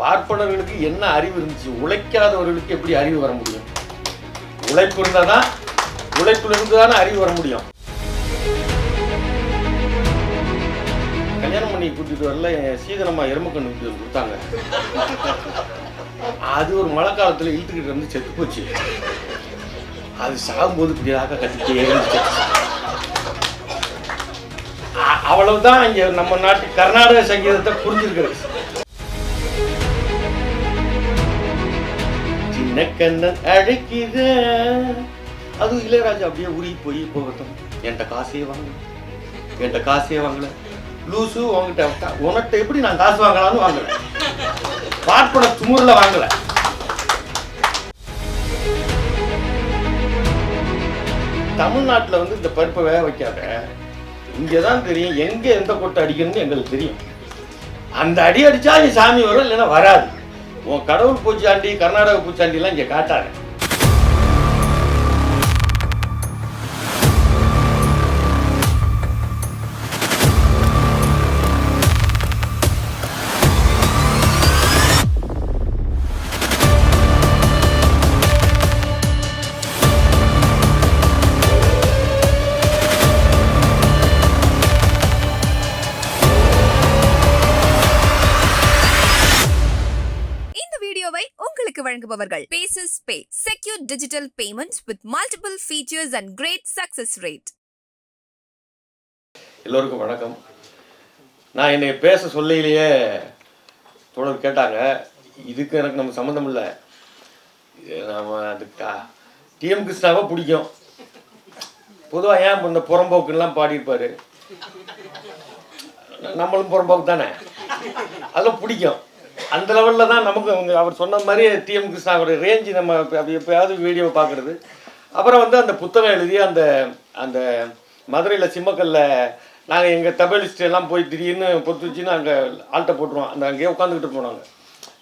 பார்ப்பனர்களுக்கு என்ன அறிவு இருந்துச்சு? உழைக்காதவர்களுக்கு எப்படி அறிவு வர முடியும்? உழைப்பு இருந்தால் தான் உழைப்புல இருந்து தானே அறிவு வர முடியும். கல்யாணம் பண்ணி கூட்டிட்டு வரல என் சீதனமா எறும்புக்கண்ணு வீட்டுக்கு கொடுத்தாங்க. அது ஒரு மழை காலத்துல இழுத்துக்கிட்டு இருந்து செத்து போச்சு. அது சாகும்போது இப்படியாக கட்டிக்கிட்டே இருந்துச்சு. அவ்வளவுதான் இங்க நம்ம நாட்டு கர்நாடக சங்கீதத்தை புரிஞ்சிருக்கிறது. எனக்கென்ன அழைக்கிற அழைக்குது அது இளையராஜா அப்படியே உருகி போய் போகட்டும். என்கிட்ட காசே வாங்கல. என்கிட்ட காசே வாங்கல. லூசு உங்ககிட்ட உனக்கிட்ட எப்படி நான் காசு வாங்கலாம்னு வாங்கல. பார்ப்பன துமுறில் வாங்கல. தமிழ்நாட்டில் வந்து இந்த பருப்பை வேக வைக்காத. இங்கே தான் தெரியும் எங்கே எந்த கொட்டை அடிக்கணும்னு எங்களுக்கு தெரியும். அந்த அடி அடித்தா நீ சாமி வரும் இல்லைன்னா வராது. உன் கடவுள் பூச்சாண்டி கர்நாடக பூச்சாண்டிலாம் இங்கே காட்டாது. Pay secure digital payments with multiple features and great success rate எல்லோருக்கும் வணக்கம். நான் என்னை பேச சொல்லையிலேயே தொடர் கேட்டாங்க. இதுக்கு எனக்கு நம்ம சம்மந்தம் இல்லை. நம்ம அதுக்கா டிஎம் கிருஷ்ணாவை பிடிக்கும். பொதுவாக ஏன் இந்த புறம்போக்குலாம் பாடியிருப்பார்? நம்மளும் புறம்போக்கு தானே? அதெல்லாம் பிடிக்கும். அந்த லெவலில் தான் நமக்கு அவங்க அவர் சொன்ன மாதிரி டிஎம் கிருஷ்ணாவோட ரேஞ்சு நம்ம எப்பயாவது வீடியோ பார்க்குறது. அப்புறம் வந்து அந்த புத்தகம் எழுதி அந்த அந்த மதுரையில் சிம்மக்கல்ல நாங்கள் எங்கள் தபலிஸ்ட் எல்லாம் போய் திடீர்னு பொறுத்து வச்சுன்னு அங்கே ஆள்கிட்ட போட்டுருவோம். அந்த அங்கேயே உட்காந்துக்கிட்டு போனாங்க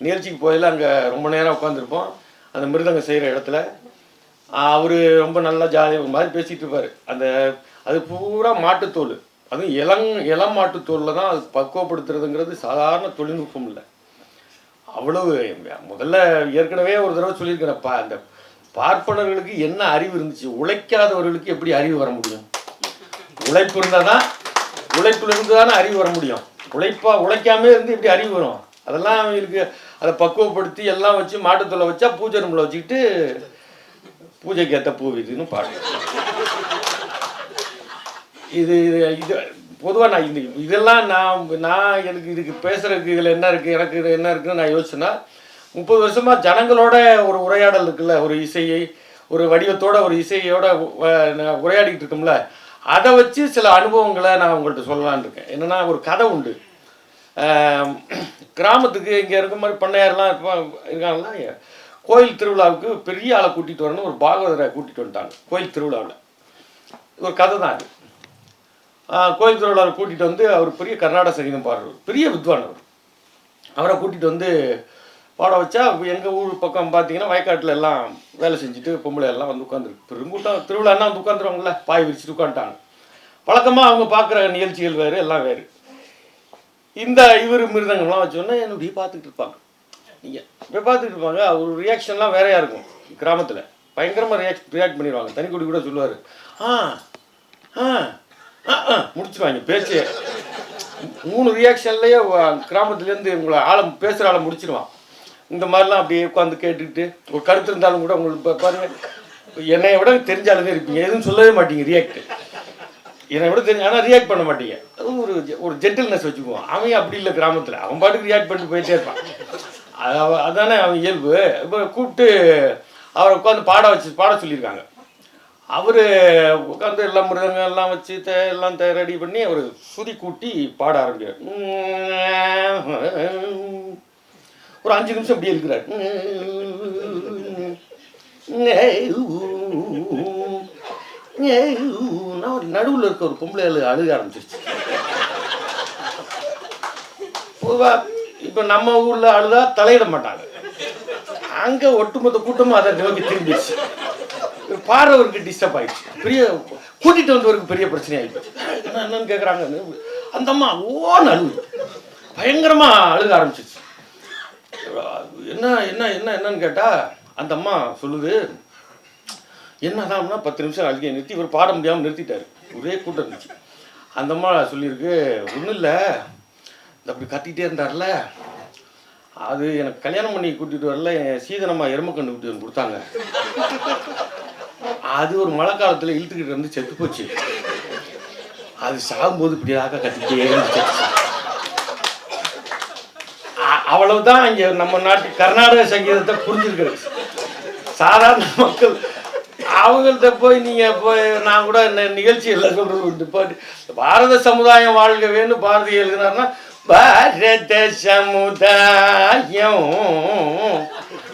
நிகழ்ச்சிக்கு போயில அங்கே ரொம்ப நேரம் உட்காந்துருப்போம் அந்த மிருதங்கம் செய்கிற இடத்துல. அவர் ரொம்ப நல்லா ஜாலியாக ஒரு மாதிரி பேசிகிட்டு இருப்பார். அந்த அது பூரா மாட்டுத்தோல். அதுவும் இளங் இளம் மாட்டுத்தோலில் தான் அது பக்குவப்படுத்துறதுங்கிறது சாதாரண தொழில்நுட்பம் இல்லை. அவ்வளவு முதல்ல ஏற்கனவே ஒரு தடவை சொல்லியிருக்கிறேன் பா அந்த பார்ப்பனர்களுக்கு என்ன அறிவு இருந்துச்சு? உழைக்காதவர்களுக்கு எப்படி அறிவு வர முடியும்? உழைப்பு இருந்தால் தான் உழைப்பிலிருந்து தானே அறிவு வர முடியும். உழைப்பா உழைக்காமே இருந்து எப்படி அறிவு வரும்? அதெல்லாம் அவங்களுக்கு அதை பக்குவப்படுத்தி எல்லாம் வச்சு மாட்டுத்தொலை வச்சா பூஜை ரூமில் வச்சுக்கிட்டு பூஜைக்கு ஏற்ற பூ வீதுன்னு பாடு. இது இது இது பொதுவாக நான் இது இதெல்லாம் நான் நான் எனக்கு இதுக்கு பேசுகிறதுக்கு இதில் என்ன இருக்குது எனக்கு இது என்ன இருக்குன்னு நான் யோசிச்சேன்னா முப்பது வருஷமாக ஜனங்களோட ஒரு உரையாடல் இருக்குல்ல ஒரு இசையை ஒரு வடிவத்தோட ஒரு இசையோட உரையாடிக்கிட்டு நான் இருக்கோம்ல அதை வச்சு சில அனுபவங்களை நான் உங்கள்கிட்ட சொல்லலான்னு இருக்கேன். என்னென்னா ஒரு கதை உண்டு. கிராமத்துக்கு இங்கே இருக்க மாதிரி பண்ணையாரெலாம் இருப்பா- கோயில் திருவிழாவுக்கு பெரிய ஆளை கூட்டிகிட்டு வரணும்னு ஒரு பாகவதரை கூட்டிகிட்டு வந்துட்டாங்க கோயில் திருவிழாவில். ஒரு கதை தான் அது. கோயில் திருவிழாவை கூட்டிகிட்டு வந்து அவர் பெரிய கர்நாடக சங்கீதம் பாடுறவர் பெரிய வித்வான் அவர். அவரை கூட்டிகிட்டு வந்து பாட வச்சா எங்கள் ஊர் பக்கம் பார்த்தீங்கன்னா வயக்காட்டில் எல்லாம் வேலை செஞ்சுட்டு பொம்பளை எல்லாம் வந்து உட்காந்துருக்கு பெருங்கூட்டம் திருவிழான்னா வந்து உட்காந்துருவாங்கள பாய் விரிச்சிட்டு உட்காந்துட்டாங்க வழக்கமாக அவங்க பார்க்குற நிகழ்ச்சிகள் வேறு எல்லாம் வேறு. இந்த இவர் மிருதங்கள்லாம் வச்சோன்னே என்னுடைய பார்த்துக்கிட்டு இருப்பாங்க. நீங்கள் இப்போ பார்த்துக்கிட்டு இருப்பாங்க அவர் ரியாக்ஷன்லாம் வேறையாக இருக்கும் கிராமத்தில். பயங்கரமாக ரியாக்ட் ரியாக்ட் பண்ணிடுவாங்க. தனிக்குடி கூட சொல்லுவார். ஆ, ஆ, முடிச்சிருவாங்க பேச்சு. மூணு ரியாக்ஷன்லேயே கிராமத்துலேருந்து உங்களை ஆளை பேசுகிற ஆளை முடிச்சிருவான். இந்த மாதிரிலாம் அப்படியே உட்காந்து கேட்டுக்கிட்டு ஒரு கருத்து இருந்தாலும் கூட உங்களுக்கு பா- பாருங்க என்னை விட தெரிஞ்ச இருப்பீங்க. எதுவும் சொல்லவே மாட்டீங்க ரியாக்ட் என்னை விட தெரிஞ்ச ஆனால் ரியாக்ட் பண்ண மாட்டீங்க. அதுவும் ஒரு ஜெ- ஒரு ஜென்டில்னஸ் வச்சுக்குவான். அவன் அப்படி இல்லை கிராமத்தில். அவன் பாட்டுக்கு ரியாக்ட் பண்ணிட்டு போயிட்டே இருப்பான். அதானே அவன் இயல்பு. இப்போ கூப்பிட்டு அவரை உட்காந்து பாட வச்சு பாட சொல்லியிருக்காங்க. அவர் உட்காந்து எல்லாம் மிருதங்கள் எல்லாம் வச்சு தே எல்லாம் ரெடி பண்ணி அவர் சுதி கூட்டி பாட ஆரம்பிக்கிறார். ஒரு அஞ்சு நிமிஷம் அப்படியே இருக்கிறார். நடுவில் இருக்க ஒரு பொம்பளை அழு அழுக ஆரம்பிச்சிருச்சு. பொதுவாக இப்போ நம்ம ஊரில் அழுதா தலையிட மாட்டாங்க. அங்கே ஒட்டுமொத்த கூட்டமும் அதை நோக்கி திரும்பிடுச்சு. பாடுறவருக்கு டிஸ்டர்ப் ஆயிடுச்சு. பெரிய கூட்டிகிட்டு வந்தவருக்கு பெரிய பிரச்சனை ஆயிடுச்சு. என்ன என்னன்னு கேட்குறாங்க அந்த அம்மா ஓன்னு அழுகுது பயங்கரமாக அழுக ஆரம்பிச்சிச்சு என்ன என்ன என்ன என்னன்னு கேட்டால் அந்த அம்மா சொல்லுது என்னதான்னா பத்து நிமிஷம் அழுகை நிறுத்தி இவர் பாட முடியாமல் நிறுத்திட்டாரு. ஒரே கூட்டம் இருந்துச்சு. அந்த அம்மா சொல்லியிருக்கு ஒன்றும் இல்லை. இந்த அப்படி கத்திக்கிட்டே இருந்தார்ல. அது எனக்கு கல்யாணம் பண்ணி கூட்டிகிட்டு வரல. என் சீதனம்மா எருமக்கண்டு கூட்டி வந்து கொடுத்தாங்க. அது ஒரு மழை காலத்தில் இழுத்துக்கிட்டு இருந்து செத்து போச்சு. அது சாகும்போது இப்படியாக கத்திக்கிட்டே இருந்துச்சு. அவ்வளவுதான் இங்கே நம்ம நாட்டு கர்நாடக சங்கீதத்தை புரிஞ்சிருக்கிறது. சாதாரண மக்கள் அவங்கள்ட்ட போய் நீங்கள் போய் நான் கூட இந்த நிகழ்ச்சியில் சொல்கிறது உண்டு. போட்டு பாரத சமுதாயம் வாழ்க வேணும் பாரதி எழுதினார்னா பாரத சமுதாயம்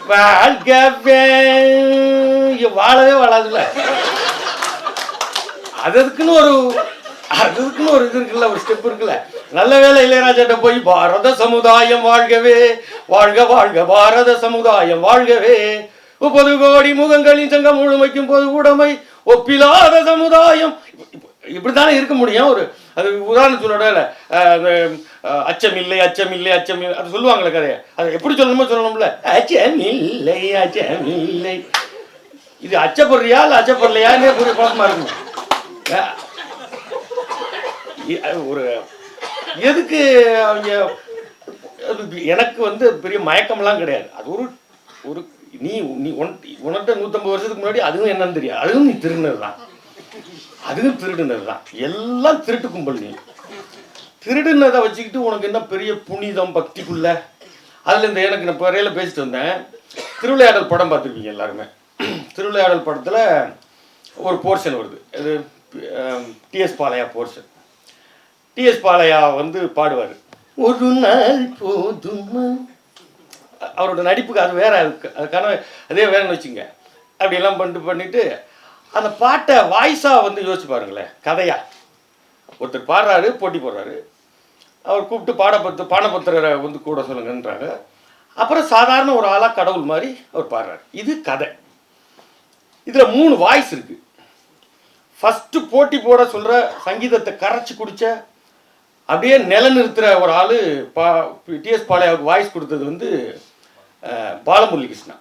வாழ்கவே. வாழவே வாழாதுல்ல. அதுக்குன்னு ஒரு அதுக்குன்னு ஒரு இது இருக்குல்ல ஒரு ஸ்டெப் இருக்குல்ல. நல்ல வேலை இளையராஜாட்ட போய் பாரத சமுதாயம் வாழ்கவே வாழ்க வாழ்க பாரத சமுதாயம் வாழ்கவே. முப்பது கோடி முகங்களின் சங்கம் முழுமைக்கும் பொது உடைமை ஒப்பிலாத சமுதாயம். இப்படித்தானே இருக்க முடியும்? ஒரு அது உதாரணம் சொல்லோட அச்சம் இல்லை அச்சம் இல்லை அச்சம் இல்லை அது சொல்லுவாங்களே கதையை. அது எப்படி சொல்லணுமோ சொல்லணும்ல. அச்சம் இல்லை அச்சம் இல்லை. இது அச்சப்படுறியா இல்லை அச்சப்படலையான்னு புரிய குழப்பமா இருக்கும். அது ஒரு எதுக்கு அவங்க அது எனக்கு வந்து பெரிய மயக்கம்லாம் கிடையாது. அது ஒரு ஒரு நீ நீ உன் உன்கிட்ட நூற்றம்பது வருஷத்துக்கு முன்னாடி அதுவும் என்னன்னு தெரியாது. அதுவும் நீ திருநர் தான் அதுவும் திருடுனது தான் எல்லாம் திருட்டு கும்பல் நீ திருடுனதை வச்சுக்கிட்டு உனக்கு என்ன பெரிய புனிதம் பக்திக்குள்ள? அதில் இந்த எனக்கு நான் வரையில் பேசிட்டு வந்தேன். திருவிளையாடல் படம் பார்த்துருப்பீங்க எல்லாருமே. திருவிளையாடல் படத்தில் ஒரு போர்ஷன் வருது. அது TS Balaiah portion TS Balaiah வந்து பாடுவார். ஒரு நாள் போதுமா? அவரோட நடிப்புக்கு அது வேற அதுக்கான அதே வேறன்னு வச்சுங்க அப்படியெல்லாம் பண்ணிட்டு பண்ணிட்டு அந்த பாட்டை வாய்ஸாக வந்து யோசிச்சு பாருங்களேன் கதையா? ஒருத்தர் பாடுறாரு போட்டி போடுறாரு. அவர் கூப்பிட்டு பாடப்பத்து பாடபத்திரரை வந்து கூட சொல்லுங்கன்றாங்க. அப்புறம் சாதாரண ஒரு ஆளாக கடவுள் மாதிரி அவர் பாடுறாரு. இது கதை. இதில் மூணு வாய்ஸ் இருக்கு. ஃபஸ்ட்டு போட்டி போட சொல்கிற சங்கீதத்தை கரைச்சி குடிச்ச அப்படியே நிலநிறுத்துகிற ஒரு ஆள் பா டிஎஸ் பாளையாவுக்கு வாய்ஸ் கொடுத்தது வந்து அஹ், பாலமுரளி கிருஷ்ணா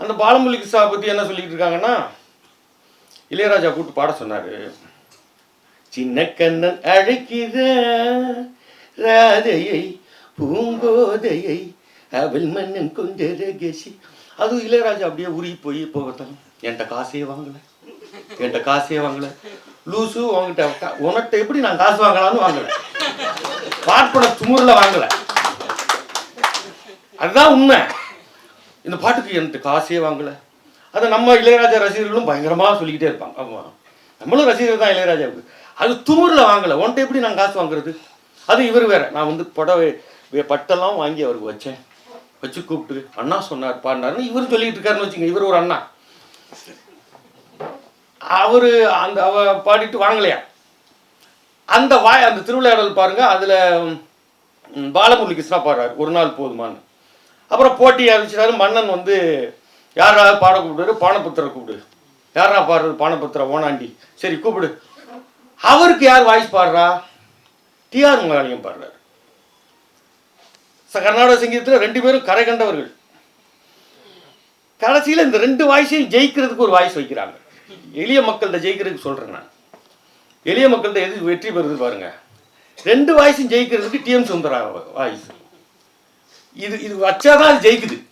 அந்த பாலமுரளி கிருஷ்ணா பற்றி என்ன சொல்லிக்கிட்டு இருக்காங்கன்னா இளையராஜா கூப்பிட்டு பாட சொன்னார். சின்ன கண்ணன் அழைக்கிற ராதையை பூங்கோதையை அவள் மன்னன் கொஞ்ச ரகசி அதுவும் இளையராஜா அப்படியே உருகி போய் போகத்தான் என்கிட்ட காசே வாங்கலை. என்கிட்ட காசே வாங்கலை. லூசு உங்ககிட்ட கா- உனக்கிட்ட எப்படி நான் காசு வாங்கலாம்னு வாங்கலை. பார்ப்பன துமுறில் வாங்கலை. அதுதான் உண்மை. இந்த பாட்டுக்கு என்கிட்ட காசே வாங்கலை. அதை நம்ம இளையராஜா ரசிகர்களும் பயங்கரமாக சொல்லிக்கிட்டே இருப்பாங்க. ஆமாம் நம்மளும் ரசிகர் தான் இளையராஜாவுக்கு. அது துமுறில் வாங்கலை. உன்கிட்ட எப்படி நான் காசு வாங்குறது? அது இவர் வேற. நான் வந்து புடவை பட்டெல்லாம் வாங்கி அவருக்கு வச்சேன். வச்சு கூப்பிட்டு அண்ணா சொன்னார் பாடினாருன்னு இவர் சொல்லிட்டு இருக்காருன்னு வச்சுங்க இவர் ஒரு அண்ணா. அவர் அந்த அவ பாடிட்டு வாங்கலையா? அந்த வாய் அந்த திருவிளையாடல் பாருங்க. அதில் பாலமுரளி கிருஷ்ணா பாடுறாரு. ஒரு நாள் போதுமான்னு. அப்புறம் போட்டி அறிவிச்சாரு மன்னன் வந்து யாராவது பாட கூப்பிடுறாரு பானபுத்திரை கூப்பிடு. யாரா பாடுறது? பானபுத்திர ஓனாண்டி. சரி கூப்பிடு. அவருக்கு யார் வாய்ஸ் பாடுறா? டிஆர் முகாலியம் பாடுறாரு. ச- கர்நாடக சங்கீதத்தில் ரெண்டு பேரும் கரை கண்டவர்கள். கடைசியில் இந்த ரெண்டு வாய்ஸையும் ஜெயிக்கிறதுக்கு ஒரு வாய்ஸ் வைக்கிறாங்க. எளிய மக்கள்கிட்ட ஜெயிக்கிறதுக்கு சொல்கிறேன் நான். எளிய மக்கள்கிட்ட எது வெற்றி பெறுது பாருங்க. ரெண்டு வாய்ஸும் ஜெயிக்கிறதுக்கு டிஎம் சுந்தரா வாய்ஸ். இது இது வச்சாதான் அது ஜெயிக்குது.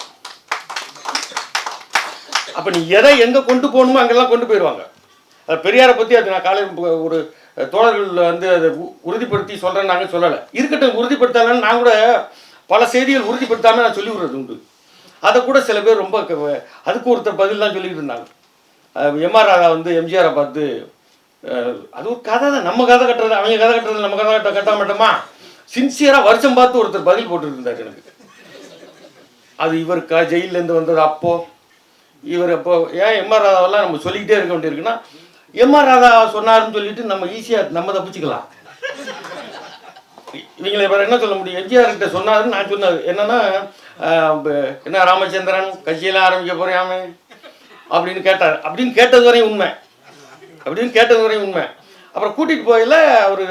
அப்போ நீ எதை எங்கே கொண்டு போகணுமோ அங்கெல்லாம் கொண்டு போயிடுவாங்க. அது பெரியாரை பற்றி அது நான் காலையில் ஒரு தோழர்கள் வந்து அதை உ- உறுதிப்படுத்தி சொல்கிறேன் நாங்கள் சொல்லலை. இருக்கட்டும் உறுதிப்படுத்தலைன்னு நான் கூட பல செய்திகள் உறுதிப்படுத்தாமல் நான் சொல்லி விடுறது உண்டு. அதை கூட சில பேர் ரொம்ப அதுக்கு ஒருத்தர் பதிலாம் சொல்லிட்டு இருந்தாங்க. எம்ஆர் ராதா வந்து எம்ஜிஆரை பார்த்து அது ஒரு கதை தான். நம்ம கதை கட்டுறது அவங்க கதை கட்டுறது நம்ம கதை கட்ட கட்ட மாட்டோமா? சின்சியராக வருஷம் பார்த்து ஒருத்தர் பதில் போட்டுருந்தார் எனக்கு. அது இவர் க ஜெயிலேருந்து வந்தது அப்போ? இவர் இப்போ ஏன் எம்ஆர் ராதாவெல்லாம் நம்ம சொல்லிக்கிட்டே இருக்க வேண்டியிருக்குன்னா எம்ஆர் ராதா சொன்னாருன்னு சொல்லிட்டு நம்ம ஈஸியாக நம்ம தப்பிச்சுக்கலாம். இவங்களை வேறு என்ன சொல்ல முடியும்? எம்ஜிஆர் கிட்ட சொன்னாருன்னு நான் சொன்னது. என்னன்னா என்ன ராமச்சந்திரன் கட்சியெல்லாம் ஆரம்பிக்க போறியாமே அப்படின்னு கேட்டார். அப்படின்னு கேட்டது வரையும் உண்மை. அப்படின்னு கேட்டது வரையும் உண்மை. அப்புறம் கூட்டிட்டு போயில அவர்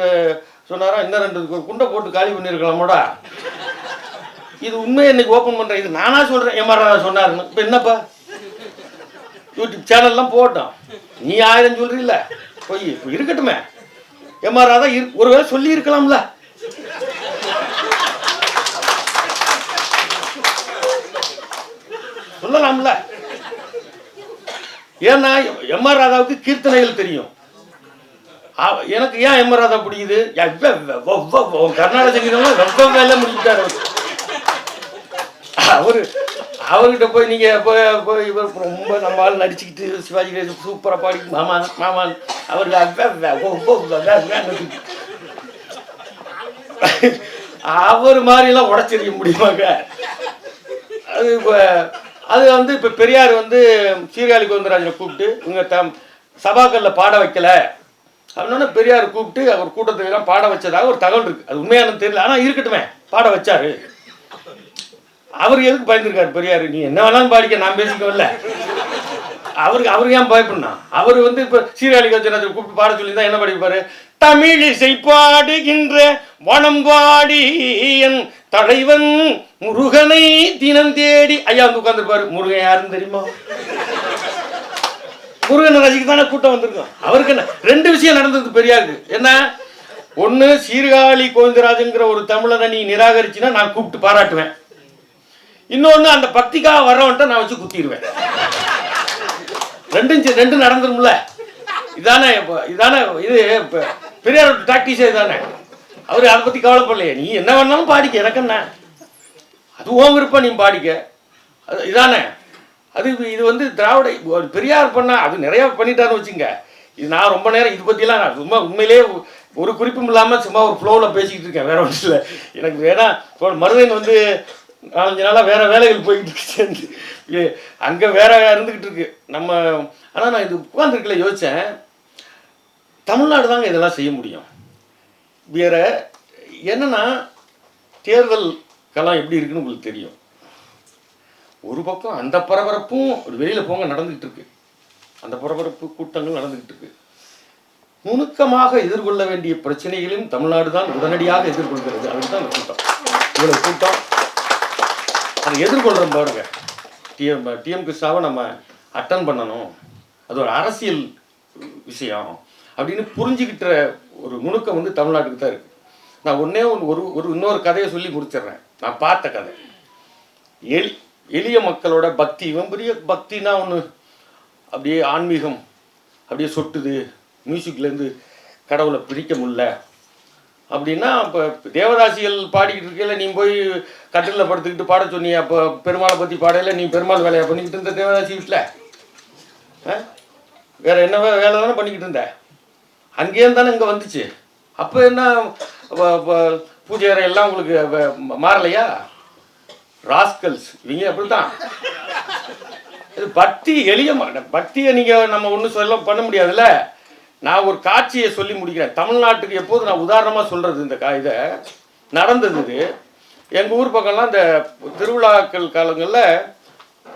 சொன்னாரா இன்னும் ரெண்டு குண்டை போட்டு காலி பண்ணியிருக்கலாமோடா இது உண்மையை இன்னைக்கு ஓப்பன் பண்ணுறேன் இது. நானா சொல்கிறேன் எம்ஆர் சொன்னாருன்னு. இப்போ என்னப்பா? யூடியூப் சேனல்லாம் போட்டோம் நீ ஆயிரம் சொல்றீல்ல? போய் இப்போ இருக்கட்டுமே. எம்மா ராதா இரு ஒருவேளை சொல்லி இருக்கலாம்ல சொல்லலாம்ல? ஏன்னா எம்ஆர் ராதாவுக்கு கீர்த்தனைகள் தெரியும். எனக்கு ஏன் எம்ஆர் ராதா பிடிக்குது? கர்நாடக சங்கீதம் வெப்ப வேலை முடிச்சுட்டாரு அவரு அவர்கிட்ட போய் நீங்க போய் போய் இவர் ரொம்ப நம்ம ஆள் நடிச்சுக்கிட்டு சிவாஜி கணேசன் சூப்பரா பாடி மாமா மாமான் அவருக்கு அவ்வ- அவ்வ- ஒ- அவர் மாதிரிலாம் உடச்சிருக்க முடியுமாங்க? அது இப்போ அது வந்து இப்போ பெரியார் வந்து சீர்காழி கோவிந்தராஜனை கூப்பிட்டு இவங்க தம் சபாக்களில் பாட வைக்கல. அப்படின்னா பெரியார் கூப்பிட்டு அவர் கூட்டத்துக்கு எல்லாம் பாட வச்சதாக ஒரு தகவல் இருக்கு. அது உண்மையானு தெரியல. ஆனால் இருக்கட்டுமே பாட வச்சாரு. அவர் எதுக்கு பயந்துருக்காரு பெரியார்? நீ என்ன வேணாலும் பாடிக்க நான் பேசிக்கவில்ல. அவருக்கு அவருக்கு ஏன் பயப்படனா அவர் வந்து இப்போ சீர்காழி கஜனாத்தை கூப்பிட்டு பாட சொல்லி தான் என்ன படிப்பாரு? தமிழிசை பாடுகின்ற வனம்பாடி என் தலைவன் முருகனை தினம் தேடி. ஐயா வந்து உட்காந்துருப்பாரு முருகன் யாருன்னு தெரியுமா? முருகன் ரசிக்கு தானே கூட்டம் வந்திருக்கும். அவருக்கு என்ன? ரெண்டு விஷயம் நடந்தது பெரியாருக்கு. என்ன? ஒன்று சீர்காழி கோவிந்தராஜங்கிற ஒரு தமிழனை நீ நிராகரிச்சுன்னா நான் கூப்பிட்டு பாராட்டுவேன். இன்னொன்று அந்த பக்திக்காக வர்றவன்ட்ட நான் வச்சு குத்திடுவேன். ரெண்டும் செ- ரெண்டும் நடந்துரும்ல. இதானே இப்போ இதானே இது இப்போ பெரியாரோட டாக்டிஸே இதானே. அவர் அதை பற்றி கவலைப்படலையே. நீ என்ன வேணாலும் பாடிக்க எனக்கு என்ன? அது விருப்பம் நீ பாடிக்க. அது இதானே. அது இது- வந்து திராவிட ஒரு பெரியார் பண்ணால் அது நிறையா பண்ணிட்டாருன்னு வச்சுங்க இது நான் ரொம்ப நேரம் இது பற்றிலாம் நான் சும்மா உண்மையிலேயே ஒரு குறிப்பும் இல்லாமல் சும்மா ஒரு ஃப்ளோவில் பேசிக்கிட்டு இருக்கேன். வேற ஒன்றும் இல்லை. எனக்கு வேணா மருதன் வந்து நாலஞ்சு நாளாக வேறு வேலைகள் போய்கிட்டு இருக்கு சேர்ந்து ஏ அங்கே வேற இருந்துக்கிட்டு இருக்கு நம்ம ஆனால் நான் இது உட்காந்துருக்கல யோசித்தேன் தமிழ்நாடு தாங்க இதெல்லாம் செய்ய முடியும். வேற என்னன்னா தேர்தல் எப்படி இருக்குன்னு உங்களுக்கு தெரியும். ஒரு பக்கம் அந்த பரபரப்பும் ஒரு வெளியில் போங்க நடந்துக்கிட்டு இருக்கு அந்த பரபரப்பு கூட்டங்கள் நடந்துக்கிட்டு இருக்கு நுணுக்கமாக எதிர்கொள்ள வேண்டிய பிரச்சனைகளையும் தமிழ்நாடு தான் உடனடியாக எதிர்கொள்கிறது. அப்படின்னு தான் அந்த கூட்டம். இவ்வளவு கூட்டம். அதை எதிர்கொள்கிற பாருங்க. டிஎம் டிஎம் கிருஷ்ணாவை நம்ம அட்டன் பண்ணணும். அது ஒரு அரசியல் விஷயம். அப்படின்னு புரிஞ்சுக்கிட்ட ஒரு நுணுக்கம் வந்து தமிழ்நாட்டுக்கு தான் இருக்குது நான் ஒன்றே ஒன்று ஒரு ஒரு இன்னொரு கதையை சொல்லி முடிச்சிடுறேன். நான் பார்த்த கதை. எளி எளிய மக்களோட பக்தி இவன் பெரிய பக்தினா ஒன்று அப்படியே ஆன்மீகம் அப்படியே சொட்டுது. மியூசிக்லேருந்து கடவுளை பிடிக்க முடில அப்படின்னா இப்போ தேவதாசிகள் பாடிக்கிட்டு இருக்கையில நீ போய் கட்டிலில் படுத்துக்கிட்டு பாட சொன்னியா? அப்போ பெருமாளை பற்றி பாடையில நீ பெருமாள் வேலையை பண்ணிக்கிட்டு இருந்த தேவதாசி வீட்டில் ஆ? வேற என்ன வேலை தானே பண்ணிக்கிட்டு இருந்த? அங்கேயும் தானே இங்கே வந்துச்சு. அப்போ என்ன பூஜை அறை எல்லாம் உங்களுக்கு மாறலையா? ராஸ்கல்ஸ் இவங்க அப்படித்தான். இது பக்தி எளிய பக்தியை நீங்கள் நம்ம ஒன்றும் சொல்ல பண்ண முடியாதுல்ல? நான் ஒரு காட்சியை சொல்லி முடிக்கிறேன். தமிழ்நாட்டுக்கு எப்போது நான் உதாரணமாக சொல்கிறது இந்த கா இதை நடந்தது இது. எங்கள் ஊர் பக்கம்லாம் இந்த திருவிழாக்கள் காலங்களில்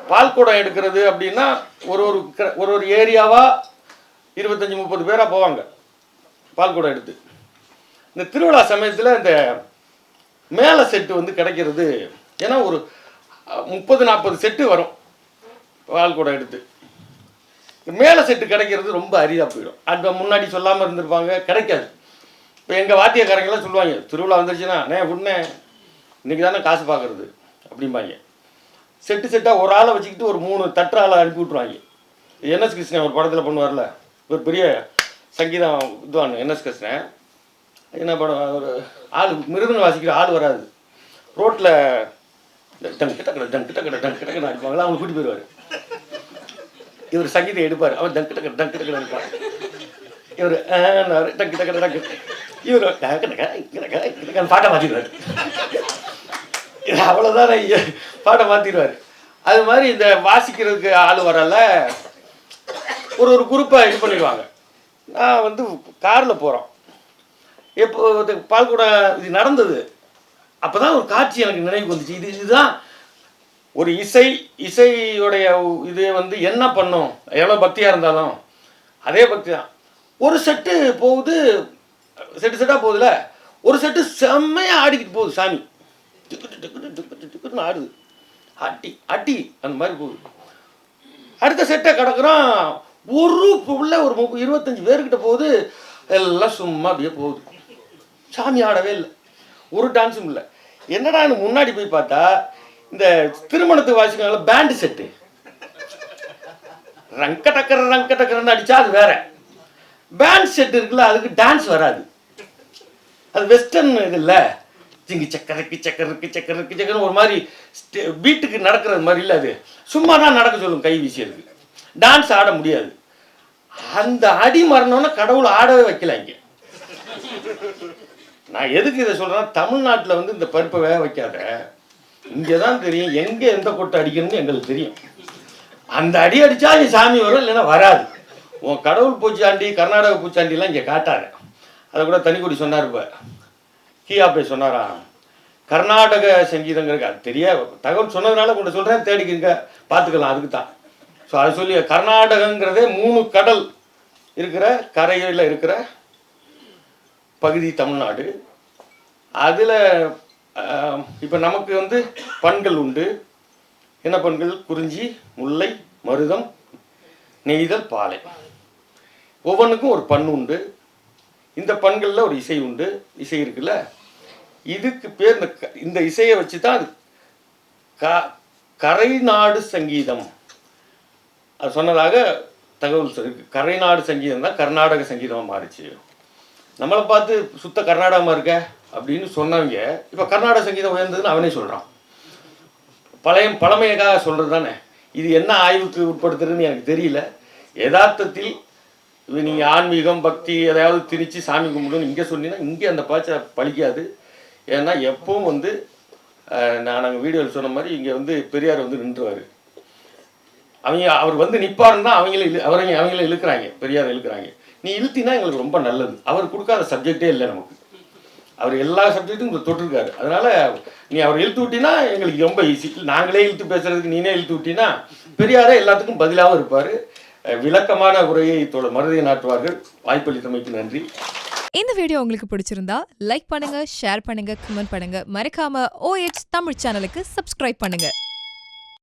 பால்குடம் எடுக்கிறது அப்படின்னா ஒரு ஒரு க- ஒரு ஒரு ஏரியாவாக இருபத்தஞ்சி முப்பது பேராக போவாங்க பால்குடம் எடுத்து. இந்த திருவிழா சமயத்தில் இந்த மேலே செட்டு வந்து கிடைக்கிறது. ஏன்னா ஒரு முப்பது நாற்பது செட்டு வரும் பால்குடம் எடுத்து. மேலே செட்டு கிடைக்கிறது ரொம்ப அரிதாக போயிடும். அந்த முன்னாடி சொல்லாமல் இருந்திருப்பாங்க கிடைக்காது. இப்போ எங்கள் வாத்தியக்காரங்களாம் சொல்லுவாங்க திருவிழா வந்துருச்சுன்னா அண்ணே உடனே இன்றைக்கி தானே காசு பார்க்குறது அப்படிம்பாங்க. செட்டு செட்டாக ஒரு ஆளை வச்சுக்கிட்டு ஒரு மூணு தட்டு ஆளை அனுப்பி விட்ருவாங்க என்எஸ் கிருஷ்ணன் ஒரு படத்தில் பண்ணுவார்ல ஒரு பெரிய சங்கீதம் இதுவான் என்எஸ் கிருஷ்ணன். என்ன படம்? ஒரு ஆள் மிருதன் வாசிக்கிற ஆள் வராது. ரோட்டில் டங் கிட்ட கடை டங் கிட்ட கடை டங் கிட்ட அடிப்பாங்களா அவங்க கூட்டி போயிடுவார் இவர் சங்கீதம் எடுப்பார். அவர் டங் டக்கு கடை டக்கு கிட்ட இவர் டக்கு டக்கு டக்கு இவர் பாட்டை மாற்றிடுவார் இது அவ்வளோதான் ஐயா பாட்டை மாற்றிடுவார் அது மாதிரி இந்த வாசிக்கிறதுக்கு ஆள் வரல ஒரு ஒரு குரூப்பை இது பண்ணிடுவாங்க. நான் வந்து காரில் போகிறோம் எப்போ இது இது நடந்தது. அப்போ தான் ஒரு காட்சி எனக்கு நினைவுக்கு வந்துச்சு. இது இதுதான் ஒரு இசை இசையுடைய இது வந்து என்ன பண்ணும்? எவ்வளோ பக்தியாக இருந்தாலும் அதே பக்தி தான். ஒரு செட்டு போகுது செட்டு செட்டாக போகுதுல ஒரு செட்டு செம்மையாக ஆடிக்கிட்டு போகுது சாமி. டிக்குட்டு டிக்குட்டு டிக்குட்டு டிக்குன்னு ஆடுது. அட்டி அடி அந்த மாதிரி போகுது. அடுத்த செட்டை கிடக்குறோம். ஒரு உள்ள ஒரு முப்பது இருபத்தஞ்சி பேர்கிட்ட போகுது எல்லாம் சும்மா அப்படியே போகுது. சாமி ஆடவே இல்லை. ஒரு டான்ஸும் இல்லை. என்னடான்னு முன்னாடி போய் பார்த்தா இந்த திருமணத்துக்கு வாசிக்கனால பேண்டு செட்டு ரங்க டக்கர ரங்க டக்கரன்னு அடிச்சா அது வேற. பேண்ட் செட் இருக்குல்ல அதுக்கு டான்ஸ் வராது. அது வெஸ்டர்ன் இது இல்லை. ஜிங்கு சக்கரைக்கு சக்கரைக்கு சக்கரைக்கு சக்கரம் ஒரு மாதிரி வீட்டுக்கு நடக்கிறது மாதிரி இல்லை அது. சும்மா தான் நடக்க சொல்லும் கை வீசியதுக்கு டான்ஸ் ஆட முடியாது. அந்த அடி மரணம்னா கடவுள் ஆடவே வைக்கல இங்கே. நான் எதுக்கு இதை சொல்கிறேன்னா தமிழ்நாட்டில் வந்து இந்த பருப்பை வேக வைக்காத. இங்கே தான் தெரியும் எங்கே எந்த கொட்டை அடிக்கணும்னு எங்களுக்கு தெரியும். அந்த அடி அடித்தா நீ சாமி வரும் இல்லைன்னா வராது. உன் கடவுள் பூச்சாண்டி கர்நாடக பூச்சாண்டிலாம் இங்கே காட்டாரு அதை கூட தனிக்குடி சொன்னார் இப்போ. கீயாப்பே சொன்னாரா? கர்நாடக சங்கீதங்கிறது அது தெரியாது. தகவல் சொன்னதுனால கொண்டு சொல்கிறேன் தேடிக்கிங்க பார்த்துக்கலாம் அதுக்கு தான் ஸோ அதை சொல்லி கர்நாடகங்கிறதே மூணு கடல் இருக்கிற கரையில் இருக்கிற பகுதி தமிழ்நாடு. அதில் இப்போ நமக்கு வந்து பண்கள் உண்டு. என்ன பண்கள்? குறிஞ்சி முல்லை மருதம் நெய்தல் பாலை. ஒவ்வொன்றுக்கும் ஒரு பண் உண்டு. இந்த பண்களில் ஒரு இசை உண்டு. இசை இருக்குல்ல? இதுக்கு பேர் இந்த க- இந்த இசையை வச்சு தான் அது க கரைநாடு சங்கீதம். அது சொன்னதாக தகவல் இருக்கு. கரைநாடு சங்கீதம் தான் கர்நாடக சங்கீதமாக மாறிச்சு. நம்மளை பார்த்து சுத்த கர்நாடகமாக இருக்க? அப்படின்னு சொன்னவங்க இப்போ கர்நாடக சங்கீதம் உயர்ந்ததுன்னு அவனே சொல்கிறான் பழைய பழமையாக சொல்கிறது தானே. இது என்ன ஆய்வுக்கு உட்படுத்துறதுன்னு எனக்கு தெரியல. யதார்த்தத்தில் இது நீங்கள் ஆன்மீகம் பக்தி எதையாவது திணிச்சு சாமி கும்பிடுன்னு இங்கே சொன்னீங்கன்னா இங்கே அந்த பாய்ச்ச பழிக்காது. ஏன்னா எப்பவும் வந்து நான் நாங்கள் வீடியோவில் சொன்ன மாதிரி இங்கே வந்து பெரியார் வந்து நின்றுவார். அவங்க அவர் வந்து நிற்பாருன்னா அவங்களே அவங்கள இழு அவரைங்க அவங்கள இழுக்கிறாங்க. பெரியார் இழுக்கிறாங்க. நீ இழுத்தினா எங்களுக்கு ரொம்ப நல்லது. அவர் கொடுக்காத சப்ஜெக்டே இல்லை நமக்கு. அவர் எல்லா சப்ஜெக்ட்டும் இங்க தொட்டிருக்காரு. அதனால நீ அவர் இழுத்து விட்டினா எங்களுக்கு ரொம்ப ஈஸி நாங்களே இழுத்து பேசுறதுக்கு நீனே இழுத்து விட்டினா பெரியாரே எல்லாத்துக்கும் பதிலாகவும் இருப்பார். விளக்கமான உரையை தோழ மருதியை நாட்டுவார்கள். வாய்ப்பளித்தமைக்கு நன்றி. இந்த வீடியோ உங்களுக்கு பிடிச்சிருந்தா லைக் பண்ணுங்க ஷேர் பண்ணுங்க கமெண்ட் பண்ணுங்க. மறக்காம ஓஎச் தமிழ் சேனலுக்கு சப்ஸ்கிரைப் பண்ணுங்க.